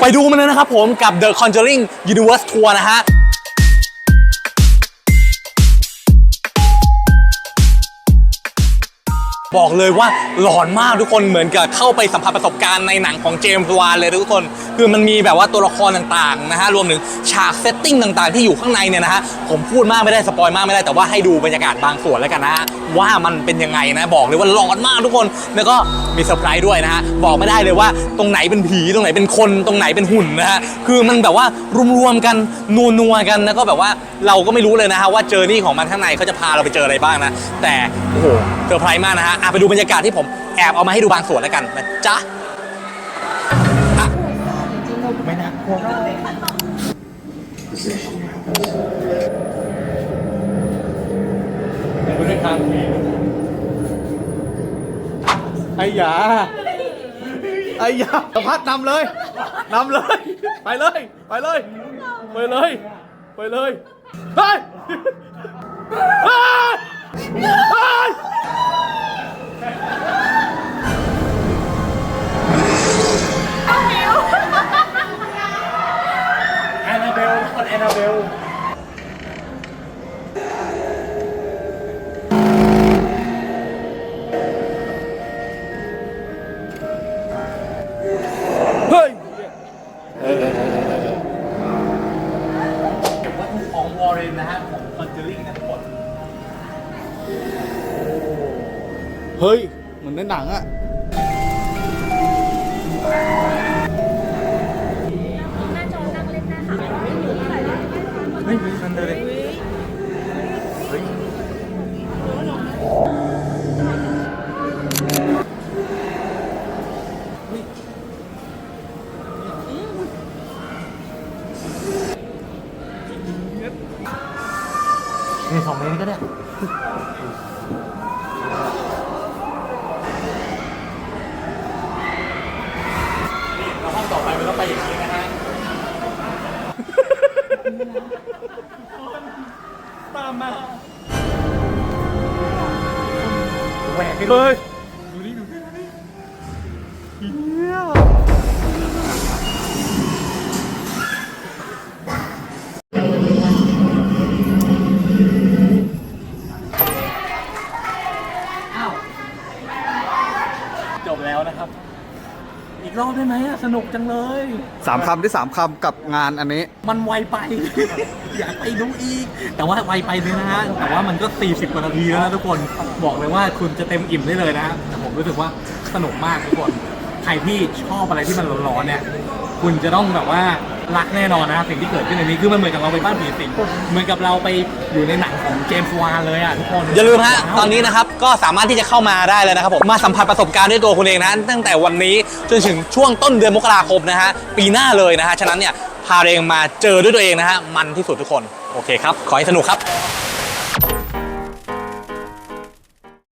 ไปดูมันเลยนะครับผมกับ The Conjuring Universe Tour นะฮะ บอกเลยว่าหลอนมากทุกคนเหมือนกับเข้าไปสัมผัสประสบการณ์ในหนังของเจมส์วานเลยทุกคน คือมันมีแบบว่าตัวละครต่างๆนะฮะรวมถึงฉากเซตติ้งต่างๆ ที่อยู่ข้างในเนี่ยนะฮะผมพูดมากไม่ได้สปอยมากไม่ได้แต่ว่าให้ดูบรรยากาศบางส่วนแล้วกันนะฮะว่ามันเป็นยังไงนะบอกเลยว่าหลอนมากทุกคน แล้วก็มีเซอร์ไพรส์ด้วยนะฮะบอกไม่ได้เลยว่าตรงไหนเป็นผีตรงไหนเป็นคนตรงไหนเป็นหุ่นนะฮะคือมันแบบว่ารวมๆกันนัวๆกันแล้วก็แบบว่าเราก็ไม่รู้เลยนะฮะว่าเจอนี่ของมันข้างในเขาจะพาเราไปเจออะไรบ้างนะแต่โอ้โหเซอร์ไพรส์มากนะฮะอะไปดูบรรยากาศที่ผมแอบเอามาให้ดูบางส่วนแล้วกันนะจ๊ะอะไม่น่ากลัวไปด้วยกันไอ้ยาไอ้ยาสัมภาษณ์นำเลยนำเลย ไปเลย ไปเลย ไปเลย ไปเลย เฮ้ย เฮ้ยเฮ้ย แอนนาเบลคนแอนนาเบล เฮ้ย เหมือนในหนังอะหน้าจอนั่งเล่นได้ค่ะเฮ้ยมันเลยเฮ้ยนี่สองเมตรก็ได้ แล้วห้องต่ อไปมันก็ไปอย่างนี้นะฮะตามมาแหวกไปเลยดูนี่ดูนี่ดูนี่เฮียอ้าวจบแล้วนะครับ อีกรอบได้ไหมอะสนุกจังเลย สามคำที่สามคำกับงานอันนี้ มันไวไป อยากไปดูอีก แต่ว่าไวไปเลยนะฮะ แต่ว่ามันก็ 40กว่านาทีแล้วนะทุกคน บอกเลยว่าคุณจะเต็มอิ่มได้เลยนะแต่ผมรู้สึกว่าสนุกมากทุกคน ใครที่ชอบอะไรที่มันร้อนๆเนี่ย คุณจะต้องแบบว่า รักแน่นอนนะสิ่งที่เกิดขึ้นในนี้คือมันเหมือนกับเราไปบ้านผีสิงเหมือนกับเราไปอยู่ในหนังของเจมส์วานเลยอะทุกคนอย่าลืมฮะตอนนี้นะครับก็สามารถที่จะเข้ามาได้เลยนะครับผมมาสัมผัสประสบการณ์ด้วยตัวคุณเองนะตั้งแต่วันนี้จนถึงช่วงต้นเดือนมกราคมนะฮะปีหน้าเลยนะฮะฉะนั้นเนี่ยพาเองมาเจอด้วยตัวเองนะฮะมันที่สุดทุกคนโอเคครับขอให้สนุกครับ